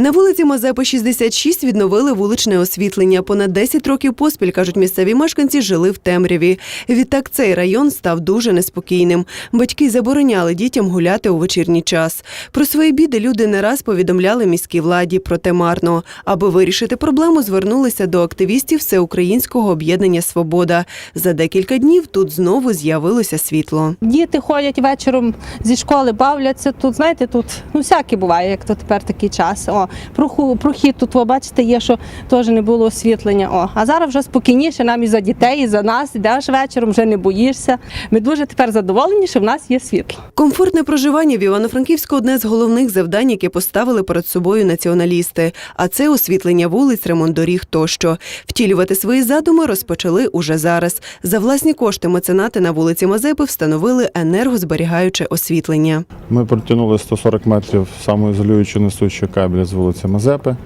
На вулиці Мазепи 66 відновили вуличне освітлення. Понад 10 років поспіль, кажуть місцеві мешканці, жили в темряві. Відтак цей район став дуже неспокійним. Батьки забороняли дітям гуляти у вечірній час. Про свої біди люди не раз повідомляли міській владі, проте марно. Аби вирішити проблему, звернулися до активістів Всеукраїнського об'єднання Свобода. За декілька днів тут знову з'явилося світло. Діти ходять вечором зі школи, бавляться тут. Знаєте, тут ну всяке буває, як то тепер такий час. О, прохід тут, ви бачите, є, що теж не було освітлення. О, а зараз вже спокійніше нам і за дітей, і за нас. Йдеш вечором, вже не боїшся. Ми дуже тепер задоволені, що в нас є світло. Комфортне проживання в Івано-Франківську одне з головних завдань, які поставили перед собою націоналісти. А це освітлення вулиць, ремонт доріг тощо. Втілювати свої задуми розпочали уже зараз. За власні кошти меценати на вулиці Мазепи встановили енергозберігаюче освітлення. Ми протягнули 140 метрів самоізолюючу несучу кабель з вулиці Мазепи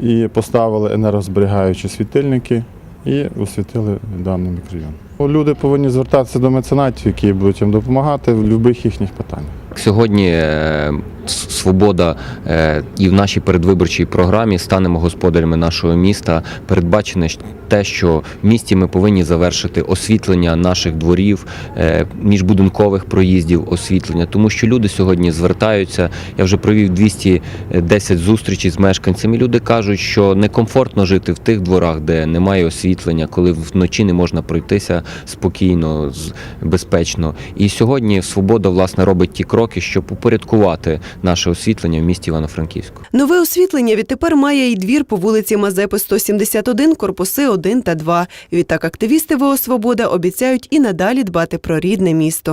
і поставили енергозберігаючі світильники і освітили даний мікрорайон. Люди повинні звертатися до меценатів, які будуть їм допомагати в будь-яких їхніх питаннях. Сьогодні е, свобода е, і в нашій передвиборчій програмі станемо господарями нашого міста. Передбачене те, що в місті ми повинні завершити освітлення наших дворів, е, міжбудинкових проїздів, освітлення, тому що люди сьогодні звертаються. Я вже провів 210 зустрічей з мешканцями. Люди кажуть, що некомфортно жити в тих дворах, де немає освітлення, коли вночі не можна пройтися спокійно, безпечно. І сьогодні свобода власне робить ті кроки, щоб упорядкувати наше освітлення в місті Івано-Франківську. Нове освітлення відтепер має і двір по вулиці Мазепи 171, корпуси 1 та 2. Відтак активісти ВО «Свобода» обіцяють і надалі дбати про рідне місто.